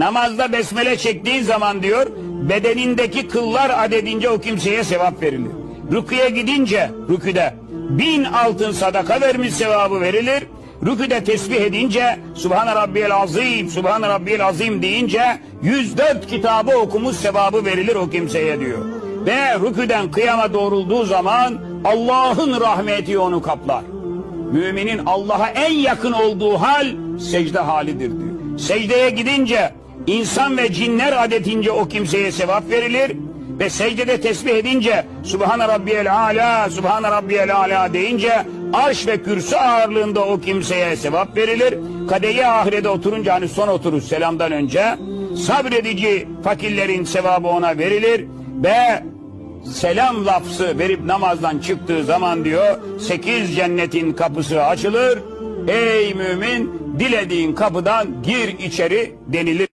Namazda besmele çektiğin zaman diyor bedenindeki kıllar adedince o kimseye sevap verilir. Rüküye gidince rüküde bin altın sadaka vermiş sevabı verilir. Rüküde tesbih edince Subhan Rabbiyel Azim, Subhan Rabbiyel Azim deyince 104 kitabı okumuş sevabı verilir o kimseye diyor. Ve rüküden kıyama doğrulduğu zaman Allah'ın rahmeti onu kaplar. Müminin Allah'a en yakın olduğu hal secde halidir diyor. Secdeye gidince insan ve cinler adetince o kimseye sevap verilir ve secdede tesbih edince Subhane Rabbiyel Ala, Subhane Rabbiyel Ala deyince arş ve kürsü ağırlığında o kimseye sevap verilir. Kadeye ahirede oturunca hani son oturuş selamdan önce sabredici fakirlerin sevabı ona verilir ve selam lafzı verip namazdan çıktığı zaman diyor sekiz cennetin kapısı açılır. Ey mümin dilediğin kapıdan gir içeri denilir.